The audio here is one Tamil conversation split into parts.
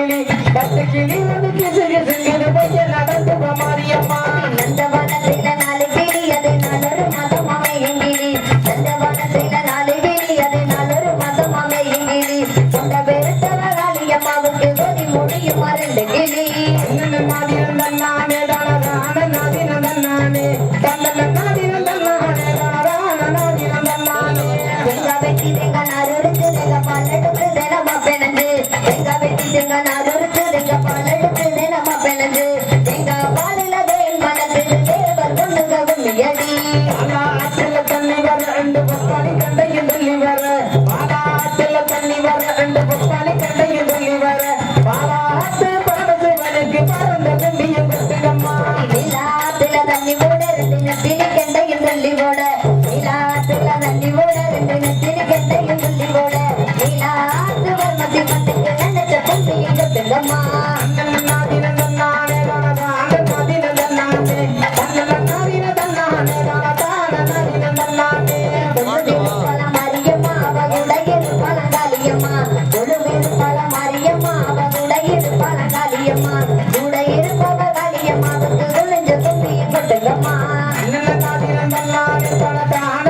கிளி பத்து கிளி கிசு கிசுங்கிற போய் நடந்து மாரியம்மா நந்தவனத்தில நாலு கிளி அது நாலொரு மாதம் அமையங்கிளி நந்தவனத்தில கண்டு பொத்தாடி கண்டையும் தள்ளி வர. பாதாத்தில் தள்ளி வர கண்டு பழங்காலியம்மா முழுவேறு பழ மாரியம்மா அவனுடையிரு பழங்காலியம்மா உடையிரு பழங்காலியம்மா வந்து விளைஞ்ச தும்பியும் கொட்டுங்கம்மா நல்ல காரியம் பல தான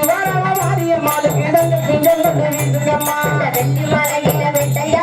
la venta